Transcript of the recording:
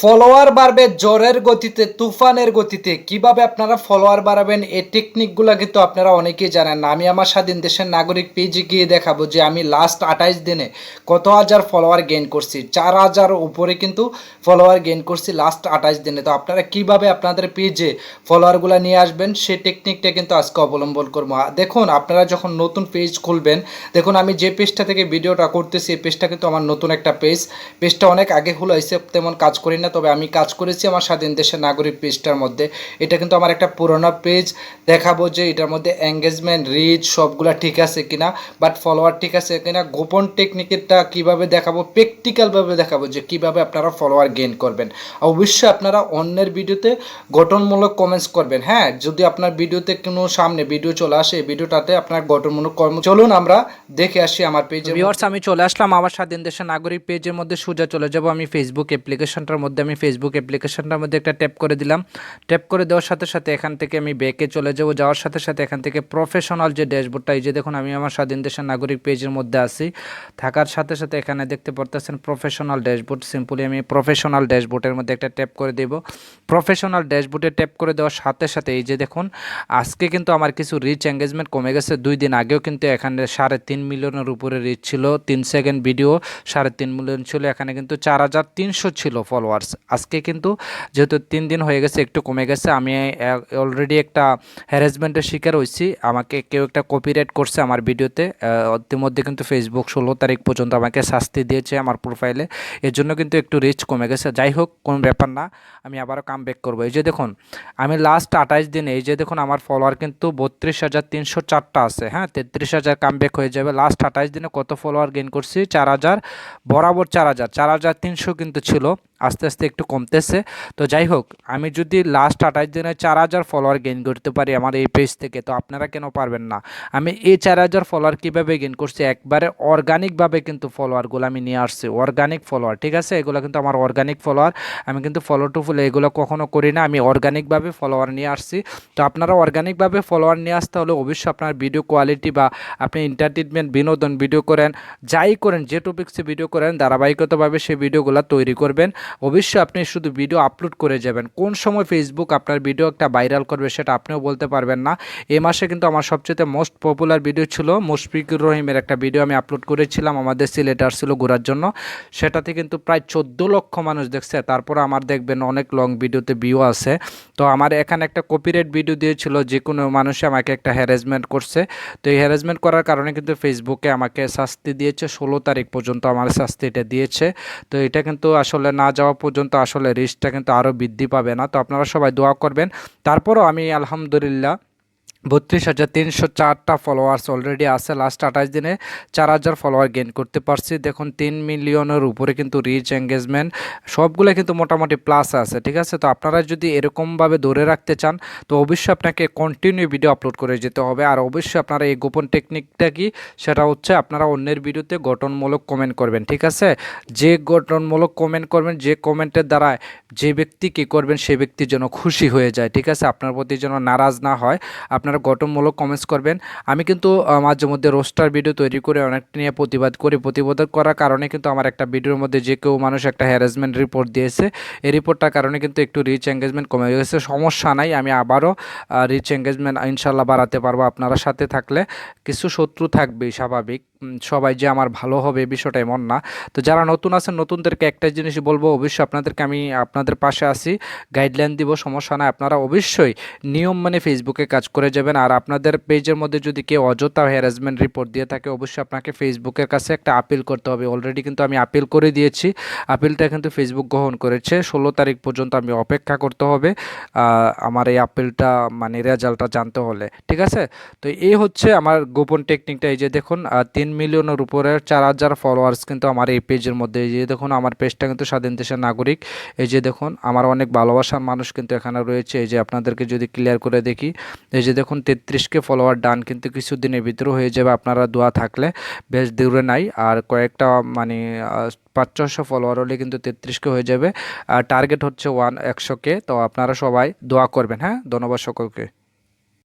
Follower বাড়বে জ্বরের গতিতে, তুফানের গতিতে। কীভাবে আপনারা ফলোয়ার বাড়াবেন এই টেকনিকগুলো কিন্তু আপনারা অনেকেই জানেন না। আমি আমার স্বাধীন দেশের নাগরিক পেজে গিয়ে দেখাবো যে আমি লাস্ট আঠাইশ দিনে কত হাজার ফলোয়ার গেইন করছি। চার হাজার উপরে কিন্তু ফলোয়ার গেইন করছি লাস্ট আঠাইশ দিনে। তো আপনারা কীভাবে আপনাদের পেজে ফলোয়ারগুলো নিয়ে আসবেন সেই টেকনিকটা কিন্তু আজকে অবলম্বন করব। দেখুন, আপনারা যখন নতুন পেজ খুলবেন, দেখুন, আমি যে পেজটা থেকে ভিডিওটা করতেছি, এই পেজটা কিন্তু আমার নতুন একটা পেজ পেজটা অনেক আগে খোলা হয়েছে, তেমন কাজ করি না। তবে আমি কাজ করেছি আমার স্বাধীন দেশের নাগরিক পেজটার মধ্যে। এটা কিন্তু আমার একটা পুরোনো পেজ। দেখাবো যে এটার মধ্যে এঙ্গেজমেন্ট রিচ সবগুলা ঠিক আছে কিনা বাট ফলোয়ার ঠিক আছে কিনা গোপন টেকনিকেরটা কীভাবে দেখাবো প্র্যাকটিক্যালভাবে দেখাবো যে কীভাবে আপনারা ফলোয়ার গেইন করবেন। অবশ্যই আপনারা অন্যের ভিডিওতে গঠনমূলক কমেন্টস করবেন। হ্যাঁ যদি আপনার ভিডিওতে কোনো সামনে ভিডিও চলে আসে এই ভিডিওটাতে আপনার গঠনমূলক কর্ম চলুন আমরা দেখে আসি আমার পেজে ভিউয়ার্স আমি চলে আসলাম আমার স্বাধীন দেশের নাগরিক পেজের মধ্যে সোজা চলে যাব আমি ফেসবুক অ্যাপ্লিকেশনটার মধ্যে। আমি ফেসবুক অ্যাপ্লিকেশনটার মধ্যে একটা ট্যাপ করে দিলাম। ট্যাপ করে দেওয়ার সাথে সাথে এখান থেকে আমি ব্যাকে চলে যাব। যাওয়ার সাথে সাথে এখান থেকে প্রফেশনাল যে ড্যাশবোর্ডটা এই যে দেখুন আমি আমার স্বাধীন দেশের নাগরিক পেজের মধ্যে আছি। থাকার সাথে সাথে এখানে দেখতে পারতেছেন প্রফেশনাল ড্যাশবোর্ড সিম্পলি আমি প্রফেশনাল ড্যাশবোর্ডের মধ্যে একটা ট্যাপ করে দেব। প্রফেশনাল ড্যাশবোর্ডে ট্যাপ করে দেওয়ার সাথে সাথে এই যে দেখুন, আজকে কিন্তু আমার কিছু রিচ এঙ্গেজমেন্ট কমে গেছে। দুই দিন আগেও কিন্তু এখানে সাড়ে তিন মিলিয়নের উপরে রিচ ছিল। তিন সেকেন্ড ভিডিও সাড়ে তিন মিলিয়ন ছিল। এখানে কিন্তু চার হাজার তিনশো ছিল ফলোয়ার্স আজকে কিন্তু যেহেতু তিন দিন হয়ে গেছে, একটু কমে গেছে, আমি অলরেডি একটা হ্যারাসমেন্টের শিকার হয়েছি। আমাকে কেউ একটা কপিরাইট করছে আমার ভিডিওতে ইতিমধ্যে কিন্তু ফেসবুক ষোলো তারিখ পর্যন্ত আমাকে শাস্তি দিয়েছে আমার প্রোফাইলে এর জন্য কিন্তু একটু রিচ কমে গেছে। যাই হোক, কোনো ব্যাপার না, আমি আবারও কাম ব্যাক করব। এই যে দেখুন, আমি লাস্ট আঠাইশ দিনে, এই যে দেখুন আমার ফলোয়ার কিন্তু বত্রিশ হাজার তিনশো চারটা আছে। হ্যাঁ তেত্রিশ হাজার কাম ব্যাক হয়ে যাবে। লাস্ট আঠাইশ দিনে কত ফলোয়ার গেইন করছি? চার হাজার, বরাবর চার হাজার চার হাজার তিনশো কিন্তু ছিল। আস্তে আস্তে একটু কমতেছে। তো যাই হোক আমি যদি লাস্ট আঠাইশ দিনে চার হাজার ফলোয়ার গেইন করতে পারি আমার এই পেজ থেকে, তো আপনারা কেন পারবেন না? আমি এই চার হাজার ফলোয়ার কীভাবে গেইন করছি? একবারে অর্গানিকভাবে কিন্তু ফলোয়ারগুলো আমি নিয়ে আসছি। অর্গানিক ফলোয়ার ঠিক আছে? এগুলো কিন্তু আমার অর্গানিক ফলোয়ার আমি কিন্তু ফলো টু ফলো এগুলো কখনো করি না। আমি অর্গানিকভাবে ফলোয়ার নিয়ে আসছি। তো আপনারা অর্গানিকভাবে ফলোয়ার নিয়ে আসতে হলে অবশ্যই আপনার ভিডিও কোয়ালিটি বা আপনি এন্টারটেনমেন্ট বিনোদন ভিডিও করেন, যাই করেন, যে টপিক্সে ভিডিও করেন, ধারাবাহিকতাভাবে সেই ভিডিওগুলো তৈরি করবেন। অবশ্যই আপনি শুধু ভিডিও আপলোড করে যাবেন। কোন সময় ফেসবুক আপনার ভিডিও একটা ভাইরাল করবে সেটা আপনিও বলতে পারবেন না। এ মাসে কিন্তু আমার সবচেয়ে মোস্ট পপুলার ভিডিও ছিল মুশফিকুর রহিমের একটা ভিডিও আমি আপলোড করেছিলাম আমাদের সিলেটে আসছিল ঘোরার জন্য। সেটাতে কিন্তু প্রায় চোদ্দ লক্ষ মানুষ দেখছে। তারপর আমার দেখবেন অনেক লং ভিডিওতে ভিউ আছে। তো আমার এখানে একটা কপিরাইট ভিডিও দিয়েছিল যে কোনো মানুষে আমাকে একটা হ্যারাসমেন্ট করছে। তো এই হ্যারাসমেন্ট করার কারণে কিন্তু ফেসবুকে আমাকে শাস্তি দিয়েছে। ষোলো তারিখ পর্যন্ত আমার শাস্তি এটা দিয়েছে। তো এটা কিন্তু আসলে না যাওয়া পর্যন্ত আসলে রিস্কটা কিন্তু আরও বৃদ্ধি পাবে না। তো আপনারা সবাই দোয়া করবেন। তারপরও আমি আলহামদুলিল্লাহ বত্রিশ হাজার তিনশো চারটা ফলোয়ার্স অলরেডি আছে। লাস্ট আঠাশ দিনে চার হাজার ফলোয়ার গেইন করতে পারছি। দেখুন, তিন মিলিয়নের উপরে কিন্তু রিচ এঙ্গেজমেন্ট সবগুলো কিন্তু মোটামুটি প্লাস আছে, ঠিক আছে? তো আপনারা যদি এরকমভাবে ধরে রাখতে চান, তো অবশ্যই আপনাকে কন্টিনিউ ভিডিও আপলোড করে যেতে হবে। আর অবশ্যই আপনারা এই গোপন টেকনিকটা কি? সেটা হচ্ছে আপনারা অন্যের ভিডিওতে গঠনমূলক কমেন্ট করবেন, ঠিক আছে? যে গঠনমূলক কমেন্ট করবেন, যে কমেন্টের দ্বারা যে ব্যক্তি কী করবেন সেই ব্যক্তি যেন খুশি হয়ে যায়, ঠিক আছে? আপনার প্রতি যেন নারাজ না হয়। আপনারা গঠনমূলক কমেন্টস করবেন। আমি কিন্তু মাঝে মধ্যে রোস্টার ভিডিও তৈরি করে অনেকটা নিয়ে প্রতিবাদ করি। প্রতিবাদ করার কারণে কিন্তু আমার একটা ভিডিওর মধ্যে যে কেউ মানুষ একটা হ্যারাসমেন্ট রিপোর্ট দিয়েছে, এই রিপোর্টটার কারণে কিন্তু একটু রিচ এঙ্গেজমেন্ট কমে গেছে। সমস্যা নাই, আমি আবারও রিচ এঙ্গেজমেন্ট ইনশাল্লাহ বাড়াতে পারব আপনারা সাথে থাকলে। কিছু শত্রু থাকবেই, স্বাভাবিক। সবাই যে আমার ভালো হবে বিষয়টা এমন না। তো যারা নতুন আছেন নতুনদেরকে একটা জিনিস বলব অবশ্যই আপনাদেরকে আমি আপনাদের পাশে আসি গাইডলাইন দিব সমস্যা নাই। আপনারা অবশ্যই নিয়ম মানে ফেসবুকে কাজ করে যাবেন। আর আপনাদের পেজের মধ্যে যদি কেউ অযথা হ্যারাসমেন্ট রিপোর্ট দিয়ে থাকে অবশ্যই আপনাকে ফেসবুকের কাছে একটা আপিল করতে হবে। অলরেডি কিন্তু আমি আপিল করে দিয়েছি। আপিলটা কিন্তু ফেসবুক গ্রহণ করেছে। ষোলো তারিখ পর্যন্ত আমি অপেক্ষা করতে হবে আমার এই আপিলটা মানে রেজাল্টটা জানতে হলে। ঠিক আছে? তো এই হচ্ছে আমার গোপন টেকনিকটা এই যে দেখুন আহ, তিন মিলিয়নের উপরে চার হাজার ফলোয়ার্স কিন্তু আমার এই পেজের মধ্যে। এই যে দেখুন, আমার পেজটা কিন্তু স্বাধীন দেশের নাগরিক। এই যে দেখুন, আমার অনেক ভালোবাসার মানুষ কিন্তু এখানে রয়েছে। এই যে আপনাদেরকে যদি ক্লিয়ার করে দেখি, এই যে দেখুন তেত্রিশকে ফলোয়ার ডান কিন্তু কিছুদিনের ভিতরে হয়ে যাবে আপনারা দোয়া থাকলে। বেশ দূরে নাই, আর কয়েকটা মানে পাঁচ ছশো ফলোয়ার হলে কিন্তু তেত্রিশকে হয়ে যাবে। আর টার্গেট হচ্ছে ওয়ান একশোকে তো আপনারা সবাই দোয়া করবেন হ্যাঁ? ধন্যবাদ সকলকে।